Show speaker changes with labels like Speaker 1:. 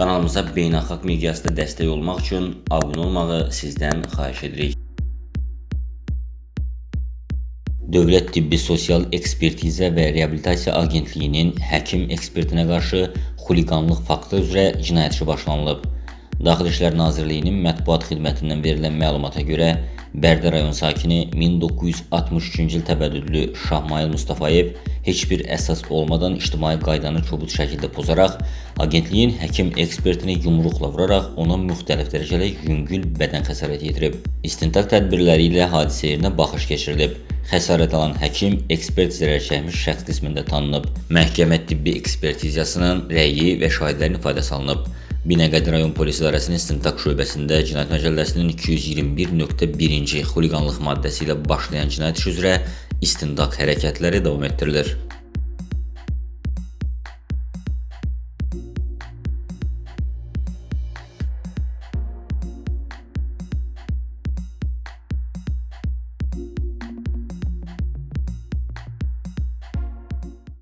Speaker 1: Kanalımıza beynəlxalq miqyasda dəstək olmaq üçün abunə olmağı sizdən xahiş edirik. Dövlət Tibbi Sosial Ekspertizə və Reabilitasiya Agentliyinin həkim ekspertinə qarşı xuliqanlıq faktı üzrə cinayət işi başlanılıb. Daxili İşlər Nazirliyinin mətbuat xidmətindən verilən məlumata görə Bərdə rayon sakini 1963-cü il təvəllüdlü Şahmayıl Mustafayev heç bir əsas olmadan ictimai qaydanı kobud şəkildə pozaraq agentliyin həkim ekspertini yumruqla vuraraq ona müxtəlif dərəcədə yüngül bədən xəsarəti yetirib. İstintaq tədbirləri ilə hadisə yerinə baxış keçirilib. Xəsarət alan həkim ekspert zərər çəkmiş şəxs qismində tanınıb. Məhkəmə tibbi ekspertizasının rəyi və şahidlərin ifadəsi alınıb. Binəqədi rayon polis idarəsinin istintaq şöbəsində Cinayət Məcəlləsinin 221.1-ci xuliqanlıq maddəsi ilə başlayan cinayət işi üzrə istintaq hərəkətləri davam etdirilir.